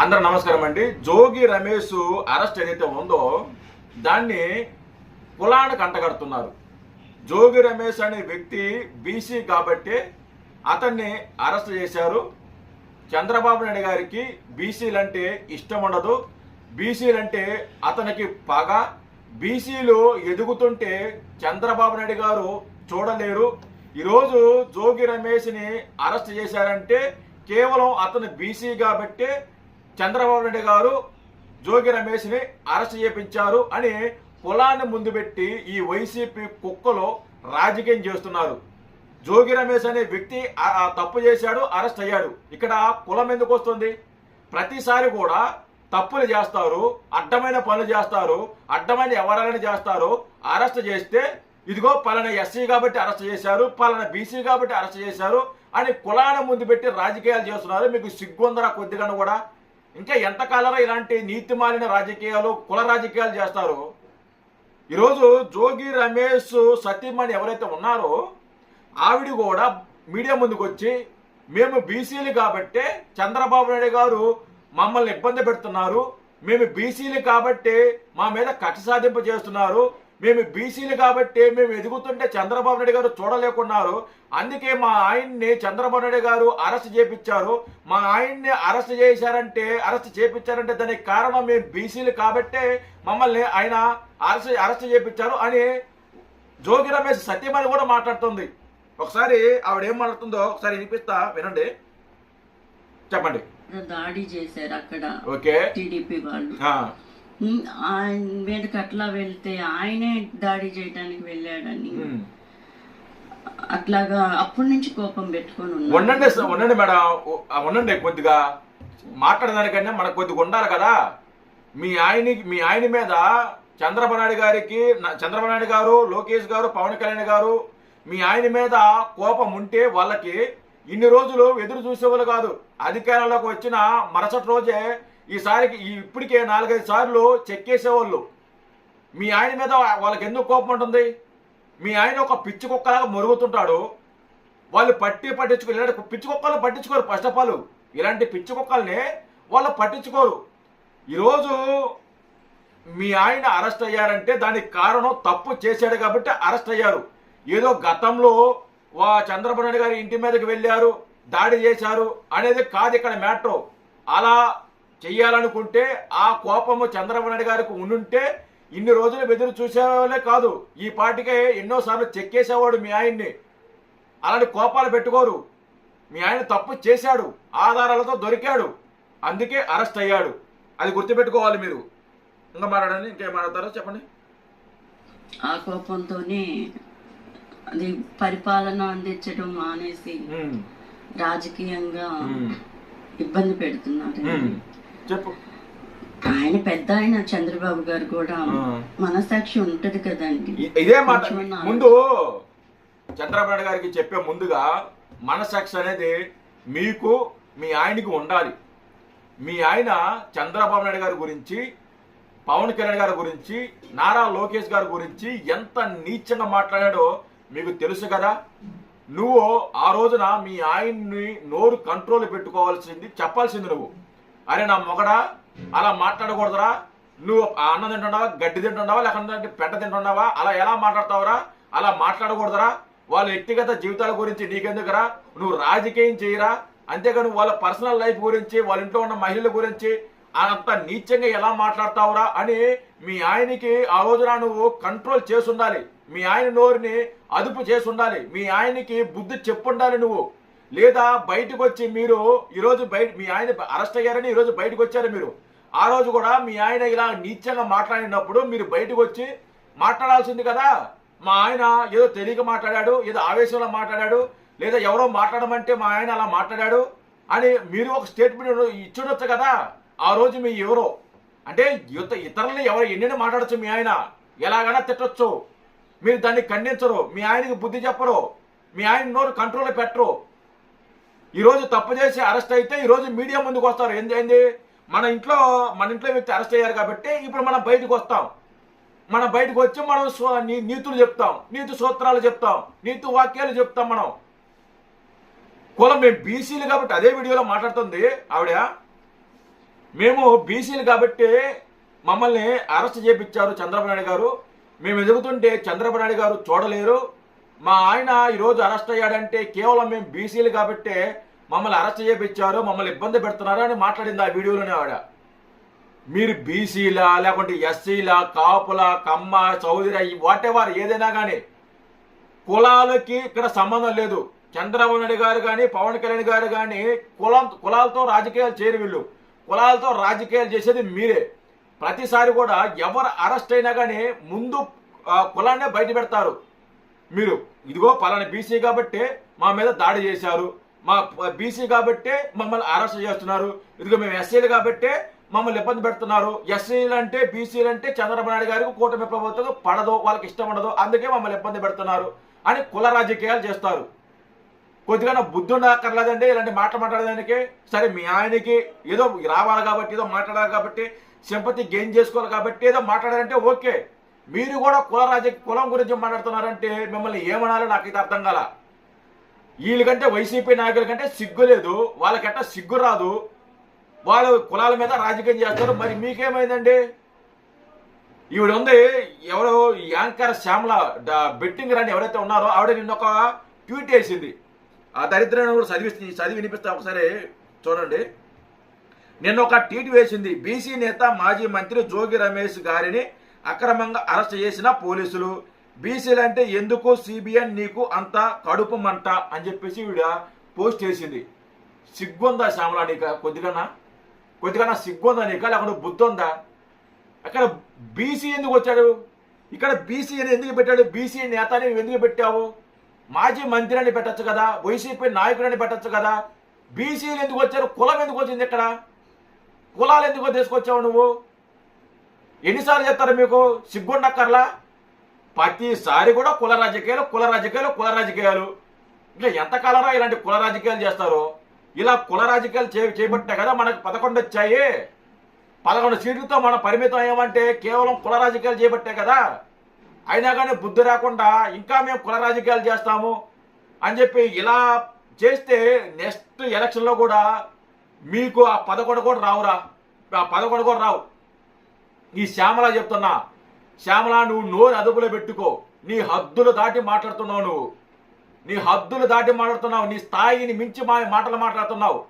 అందరూ నమస్కారం అండి. జోగి రమేష్ అరెస్ట్ ఏదైతే ఉందో దాన్ని కులానికి అంటగడుతున్నారు జోగి రమేష్ అనే వ్యక్తి బీసీ కాబట్టి అతన్ని అరెస్ట్ చేశారు. చంద్రబాబు నాయుడు గారికి బీసీలంటే ఇష్టం ఉండదు. బీసీలంటే అతనికి పగ. బీసీలు ఎదుగుతుంటే చంద్రబాబు నాయుడు గారు చూడలేరు. ఈరోజు జోగి రమేష్ని అరెస్ట్ చేశారంటే కేవలం అతను బీసీ కాబట్టి చంద్రబాబు నాయుడు గారు జోగి రమేష్ని అరెస్ట్ చేపించారు అని కులాన్ని ముందు పెట్టి ఈ వైసీపీ కుక్కలో రాజకీయం చేస్తున్నారు. జోగి రమేష్ అనే వ్యక్తి తప్పు చేశాడు అరెస్ట్ అయ్యాడు. ఇక్కడ కులం ఎందుకు వస్తుంది? ప్రతిసారి కూడా తప్పులు చేస్తారు అడ్డమైన పనులు చేస్తారు అడ్డమైన ఎవరైనా చేస్తారు. అరెస్ట్ చేస్తే ఇదిగో పలానా ఎస్సీ కాబట్టి అరెస్ట్ చేశారు పలానా బీసీ కాబట్టి అరెస్ట్ చేశారు అని కులాన్ని ముందు పెట్టి రాజకీయాలు చేస్తున్నారు. మీకు సిగ్గుందరా కొద్దిగా కూడా? ఇంకా ఎంతకాలమో ఇలాంటి నీతి మాలిన రాజకీయాలు కుల రాజకీయాలు చేస్తారు? ఈరోజు జోగి రమేష్ సతీమణి ఎవరైతే ఉన్నారో ఆవిడ కూడా మీడియా ముందుకు వచ్చి మేము బీసీలు కాబట్టే చంద్రబాబు నాయుడు గారు మమ్మల్ని ఇబ్బంది పెడుతున్నారు. మేము బీసీలు కాబట్టి మా మీద కక్ష సాధింపు చేస్తున్నారు మేము బీసీలు కాబట్టి మేము ఎదుగుతుంటే చంద్రబాబు నాయుడు గారు చూడలేకున్నారు. అందుకే మా ఆయన్ని చంద్రబాబు నాయుడు గారు అరెస్ట్ చేపించారు. మా ఆయన్ని అరెస్ట్ చేశారంటే అరెస్ట్ చేపించారంటే దానికి కారణం మేము బీసీలు కాబట్టే మమ్మల్ని ఆయన అరెస్ట్ అరెస్ట్ చేపించారు అని జోగి రమేష్ సత్యమని కూడా మాట్లాడుతుంది. ఒకసారి ఆవిడ ఏం మాట్లాడుతుందో ఒకసారి వినిపిస్తా వినండి. చెప్పండి. దాడి చేశారు అక్కడ ఓకే. టీడీపీ వాళ్ళు. ఆయన మీదకి అట్లా వెళ్తే ఆయనే దాడి చేయడానికి వెళ్ళాడని. అట్లాగా అప్పటి నుంచి కోపం పెట్టుకొని ఉండండి ఉండండి మేడం. ఉండండి కొద్దిగా. మాట్లాడదానికన్నా మనకు కొద్దిగా ఉండాలి కదా. మీ ఆయనకి మీ ఆయన మీద చంద్రబాబు నాయుడు గారికి చంద్రబాబు నాయుడు గారు లోకేష్ గారు పవన్ కళ్యాణ్ గారు మీ ఆయన మీద కోపం ఉంటే వాళ్ళకి ఇన్ని రోజులు ఎదురు చూసేవాళ్ళు కాదు. అధికారంలోకి వచ్చిన మరుసటి రోజే ఈసారికి ఇప్పటికే నాలుగైదు సార్లు చెక్కేసేవాళ్ళు మీ ఆయన మీద వాళ్ళకి ఎందుకు కోపం ఉంటుంది? మీ ఆయన ఒక పిచ్చి కుక్కలాగా మరుగుతుంటాడు. వాళ్ళు పట్టి పట్టించుకో ఇలాంటి పిచ్చి కుక్కలు పట్టించుకోరు ఫస్ట్ ఆఫ్ ఆల్. ఇలాంటి పిచ్చి కుక్కల్ని వాళ్ళు పట్టించుకోరు. ఈరోజు మీ ఆయన అరెస్ట్ అయ్యారంటే దానికి కారణం తప్పు చేశాడు కాబట్టి అరెస్ట్ అయ్యారు. ఏదో గతంలో వా చంద్రబాబు నాయుడు గారి ఇంటి మీదకి వెళ్ళారు దాడి చేశారు అనేది కాదు ఇక్కడ మ్యాటర్. అలా చెయ్యాలనుకుంటే ఆ కోపము చంద్రబాబు నాయుడు గారికి ఉండుంటే ఇన్ని రోజులు ఎదురు చూసేవాళ్ళే కాదు. ఈ పాటికే ఎన్నోసార్లు చెక్కేసేవాడు మీ ఆయన్ని. అలాంటి కోపాలు పెట్టుకోరు. మీ ఆయన తప్పు చేశాడు. ఆధారాలతో దొరికాడు. అందుకే అరెస్ట్ అయ్యాడు. అది గుర్తుపెట్టుకోవాలి మీరు. ఇంకా మాట్లాడండి. ఇంకేం మాట్లాడతారో చెప్పండి. ఆ కోపంతోనే అది పరిపాలన అందించడం మానేసి రాజకీయంగా ఇబ్బంది పెడుతున్నారు. చెప్పు. ఆయన పెద్ద ఆయన చంద్రబాబు గారు కూడా. మనసాక్షి ఉంటది కదండి. ఇదే మాట. ముందు చంద్రబాబు నాయుడు గారికి చెప్పే ముందుగా మనసాక్షి అనేది మీకు మీ ఆయనకి ఉండాలి. మీ ఆయన చంద్రబాబు నాయుడు గారి గురించి పవన్ కళ్యాణ్ గారి గురించి నారా లోకేష్ గారి గురించి ఎంత నీచంగా మాట్లాడాడో మీకు తెలుసు కదా. నువ్వు ఆ రోజున మీ ఆయన్ని నోరు కంట్రోల్ పెట్టుకోవాల్సింది చెప్పాల్సింది నువ్వు. అరే నా మొగడా అలా మాట్లాడకూడదురా. నువ్వు అన్నం తింటున్నావా గడ్డి తింటున్నావా లేకుంటే పెట్ట తింటున్నావా? అలా ఎలా మాట్లాడతావురా? అలా మాట్లాడకూడదురా. వాళ్ళ వ్యక్తిగత జీవితాల గురించి నీకెందుకురా? నువ్వు రాజకీయం చేయరా? అంతేగాని వాళ్ళ పర్సనల్ లైఫ్ గురించి వాళ్ళ ఇంట్లో ఉన్న మహిళల గురించి అంత నీచంగా ఎలా మాట్లాడతావురా అని మీ ఆయనకి ఆ రోజున నువ్వు కంట్రోల్ చేసి ఉండాలి. మీ ఆయన నోరుని అదుపు చేసి ఉండాలి. మీ ఆయనకి బుద్ధి చెప్పుండాలి నువ్వు. లేదా బయటకు వచ్చి మీరు ఈరోజు బయట మీ ఆయన అరెస్ట్ అయ్యారని ఈరోజు బయటకు వచ్చారు మీరు. ఆ రోజు కూడా మీ ఆయన ఇలా నీచంగా మాట్లాడినప్పుడు మీరు బయటకు వచ్చి మాట్లాడాల్సింది కదా. మా ఆయన ఏదో తెలియక మాట్లాడాడు ఏదో ఆవేశంలో మాట్లాడాడు లేదా ఎవరో మాట్లాడమంటే మా ఆయన అలా మాట్లాడాడు అని మీరు ఒక స్టేట్మెంట్ ఇచ్చుడొచ్చు కదా. ఆ రోజు మీ ఎవరో. అంటే ఇతరులని ఎవరు ఎన్నెన్ని మాట్లాడచ్చు మీ ఆయన. ఎలాగైనా తిట్టొచ్చు. మీరు దాన్ని ఖండించరు. మీ ఆయనకి బుద్ధి చెప్పరు. మీ ఆయన నోరు కంట్రోల్ పెట్టరు. ఈరోజు తప్పు చేసి అరెస్ట్ అయితే ఈరోజు మీడియా ముందుకు వస్తారు. ఏంది ఏంది? మన ఇంట్లో మన ఇంట్లో వ్యక్తి అరెస్ట్ అయ్యారు కాబట్టి ఇప్పుడు మనం బయటకు వస్తాం. మనం బయటకు వచ్చి మనం నీతులు చెప్తాం. నీతి సూత్రాలు చెప్తాం. నీతి వాక్యాలు చెప్తాం మనం. కులం మేము బీసీలు కాబట్టి అదే వీడియోలో మాట్లాడుతుంది. ఆవిడ మేము బీసీలు కాబట్టి మమ్మల్ని అరెస్ట్ చేపించారు చంద్రబాబు నాయుడు గారు. మేము ఎదుగుతుంటే చంద్రబాబు నాయుడు గారు చూడలేరు. మా ఆయన ఈరోజు అరెస్ట్ అయ్యాడంటే కేవలం మేము బీసీలు కాబట్టే మమ్మల్ని అరెస్ట్ చేయించారు మమ్మల్ని ఇబ్బంది పెడుతున్నారు అని మాట్లాడింది ఆ వీడియోలోనే ఆవిడ. మీరు బీసీలా లేకుంటే ఎస్సీలా కాపుల కమ్మ చౌదరి వాట్ ఎవర్ ఏదైనా కానీ కులాలకి ఇక్కడ సంబంధం లేదు. చంద్రబాబు నాయుడు గారు కానీ పవన్ కళ్యాణ్ గారు కానీ కులం కులాలతో రాజకీయాలు చేయరు వీళ్ళు. కులాలతో రాజకీయాలు చేసేది మీరే. ప్రతిసారి కూడా ఎవరు అరెస్ట్ అయినా కానీ ముందు కులాన్నే బయట పెడతారు మీరు ఇదిగో పలానా బీసీ కాబట్టి మా మీద దాడి చేశారు. మా బీసీ కాబట్టి మమ్మల్ని అరెస్ట్ చేస్తున్నారు. ఇదిగో మేము ఎస్సీలు కాబట్టి మమ్మల్ని ఇబ్బంది పెడుతున్నారు. ఎస్సీలు అంటే బీసీలు అంటే చంద్రబాబు నాయుడు గారికి కూటమి ప్రభుత్వం పడదు వాళ్ళకి ఇష్టం ఉండదు. అందుకే మమ్మల్ని ఇబ్బంది పెడుతున్నారు అని కుల రాజకీయాలు చేస్తారు. కొద్దిగా బుద్ధి ఉండక్కర్లేదండి ఇలాంటి మాటలు మాట్లాడేదానికి సరే మీ ఆయనకి ఏదో రావాలి కాబట్టి ఏదో మాట్లాడాలి కాబట్టి సింపతి గెయిన్ చేసుకోవాలి కాబట్టి ఏదో మాట్లాడాలంటే ఓకే. మీరు కూడా కుల రాజకీయ కులం గురించి మాట్లాడుతున్నారంటే మిమ్మల్ని ఏమనాలో నాకు ఇది అర్థం కాల. వీళ్ళకంటే వైసీపీ నాయకుల కంటే సిగ్గు లేదు వాళ్ళకంటే సిగ్గు రాదు. వాళ్ళు కులాల మీద రాజకీయం చేస్తారు. మరి మీకేమైందండి? ఈవిడ ఉంది ఎవరో యాంకర్ శ్యామల బెట్టింగ్ రాని ఎవరైతే ఉన్నారో ఆవిడ నిన్న ఒక ట్వీట్ వేసింది. ఆ దరిద్రాన్ని కూడా చదివి చదివి వినిపిస్తా ఒకసారి చూడండి. నిన్న ఒక ట్వీట్ వేసింది బీసీ నేత మాజీ మంత్రి జోగి రమేష్ గారిని అక్రమంగా అరెస్ట్ చేసిన పోలీసులు. బీసీలు అంటే ఎందుకు సిబిఎన్ నీకు అంత కడుపు మంట అని చెప్పేసి వీడ పోస్ట్ చేసింది. సిగ్గుందా శ్యామలా నీక? కొద్దిగానా? కొద్దిగానా సిగ్గుందా నీక? లేకుండా బుద్ధుందా? అక్కడ బీసీ ఎందుకు వచ్చాడు? ఇక్కడ బీసీ అని ఎందుకు పెట్టాడు? బీసీ నేత ఎందుకు పెట్టావు? మాజీ మంత్రి అని పెట్టచ్చు కదా? వైసీపీ నాయకుడు పెట్టచ్చు కదా? బీసీలు ఎందుకు వచ్చారు? కులం ఎందుకు వచ్చింది ఇక్కడ? కులాలు ఎందుకు తీసుకొచ్చావు నువ్వు? ఎన్నిసార్లు చెప్తారు మీకు? సిగ్గుండక్కర్లా ప్రతిసారి కూడా కుల రాజకీయాలు కుల రాజకీయాలు కుల రాజకీయాలు. ఇట్లా ఎంతకాలరా ఇలాంటి కుల రాజకీయాలు చేస్తారు? ఇలా కుల రాజకీయాలు చే చేపట్టే కదా మనకు పదకొండు వచ్చాయి. పదకొండు సీట్లతో మనం పరిమితం అయ్యామంటే కేవలం కుల రాజకీయాలు చేపట్టే కదా? అయినా కానీ బుద్ధి రాకుండా ఇంకా మేము కుల రాజకీయాలు చేస్తాము అని చెప్పి ఇలా చేస్తే నెక్స్ట్ ఎలక్షన్లో కూడా మీకు ఆ పదకొండు కూడా రావురా. ఆ పదకొండు కూడా రావు. ఈ శ్యామల చెప్తున్నా. శ్యామల నువ్వు నోరు అదుపులో పెట్టుకో. నీ హద్దులు దాటి మాట్లాడుతున్నావు నువ్వు. నీ హద్దులు దాటి మాట్లాడుతున్నావు. నీ స్థాయిని మించి మా మాటలు మాట్లాడుతున్నావు.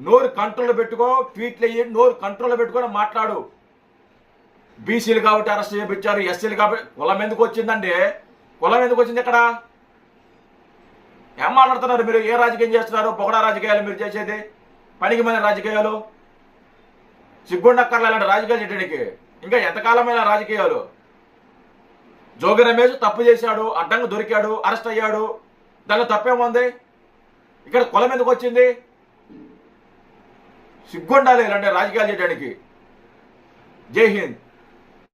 నోరు కంట్రోల్లో పెట్టుకో ట్వీట్లు అయ్యి నోరు కంట్రోల్లో పెట్టుకొని మాట్లాడు. బీసీలు కాబట్టి అరెస్ట్ చేయించారు ఎస్సీలు కాబట్టి. కులం ఎందుకు వచ్చిందండి? కులం ఎందుకు వచ్చింది ఇక్కడ? ఏం మాట్లాడుతున్నారు మీరు? ఏ రాజకీయం చేస్తున్నారు? పొగడా రాజకీయాలు మీరు చేసేది? పనికి మన రాజకీయాలు? సిగ్గుండక్కర్లే ఇలాంటి రాజకీయాలు చేయడానికి ఇంకా ఎంతకాలమైన రాజకీయాలు? జోగి రమేష్ తప్పు చేశాడు అడ్డంగా దొరికాడు అరెస్ట్ అయ్యాడు. దానిలో తప్పేముంది ఇక్కడ కులం ఎందుకు వచ్చింది? సిగ్గుండాలి ఇలాంటి రాజకీయాలు చేయడానికి. జై హింద్.